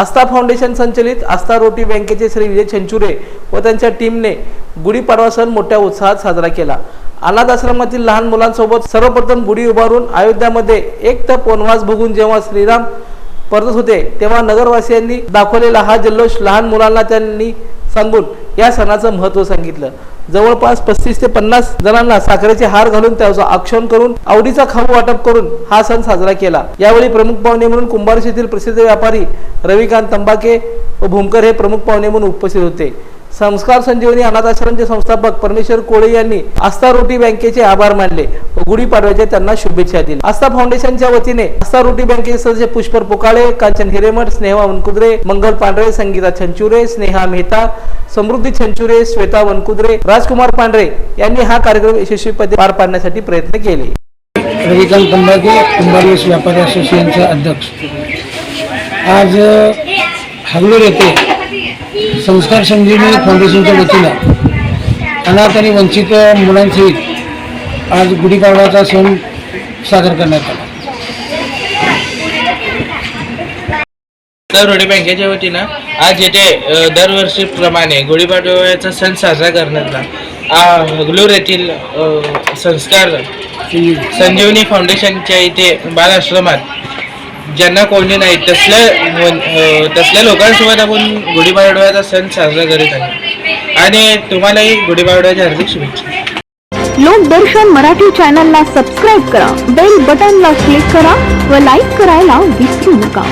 आस्था foundation संचलित आस्था रोटी बँकेचे श्री विजय छंचुरे व त्यांच्या टीमने गुढीपाडवा सण मोठ्या उत्साहात साजरा केला. अनाथ आश्रमातील लहान मुलांसोबत सर्वप्रथम गुढी उभारून अयोध्यामध्ये एक तप वनवास भोगून जेव्हा श्रीराम परतत होते तेव्हा नगरवासियांनी दाखवलेला हा जल्लोष लहान मुलांना त्यांनी सांगून या सणाचं महत्त्व सांगितलं. जवळपास पस्तीस ते पन्नास जणांना साखरेचे हार घालून त्याचं आक्षण करून आवडीचा खाऊ वाटप करून हा सण साजरा केला. यावेळी प्रमुख पाहुणे म्हणून कुंभारशीतील प्रसिद्ध व्यापारी रविकांत तंबाके व भूमकर हे प्रमुख पाहुणे म्हणून उपस्थित होते. संस्कार संजीवनी अनाथाश्रमचे संस्थापक परमेश्वर कोळे यांनी आस्था रोटी बँकेचे आभार मानले. व गुढीपाडव्याच्या त्यांना शुभेच्छा दिल्या. आस्था फाउंडेशनच्या वतीने आस्था रोटी बँकेचे सदस्य पुष्पर पोकाळे कांचन हिरेमठ स्नेहा वनकुद्रे मंगल पांढरे संगीता छंचुरे स्नेहा मेहता समृद्धी छंचुरे श्वेता वनकुद्रे राजकुमार पांढरे यांनी हा कार्यक्रम यशस्वीपणे पार पाडण्यासाठी प्रयत्न केले. रविकांत तंबाके कुंभारवेश व्यापारी असोसिएशनचे अध्यक्ष. आज अ, येथे संस्कार संजीवनी फाउंडेशनच्या वतीनं अनाथ आणि वंचित मुलांसहित आज गुढीपाडवाचा सण साजरा करण्यात आला. तर रोडी बँकेच्या वतीनं आज येथे दरवर्षीप्रमाणे गुढीपाडव्याचा सण साजरा करण्यात आला. आ, हगलूर येथील संस्कार संजीवनी फाउंडेशनच्या इथे बालाश्रमात ज्यांना कोणी नाही तसल्या तसल्या लोकांसोबत आपण गुढीपाडव्याचा सण साजरा करीत आहे. आणि तुम्हालाही गुढीपाडव्याच्या हार्दिक शुभेच्छा. लोकदर्शन मराठी चॅनलला सबस्क्राईब करा बेल बटनला क्लिक करा व लाईक करायला विसरू नका.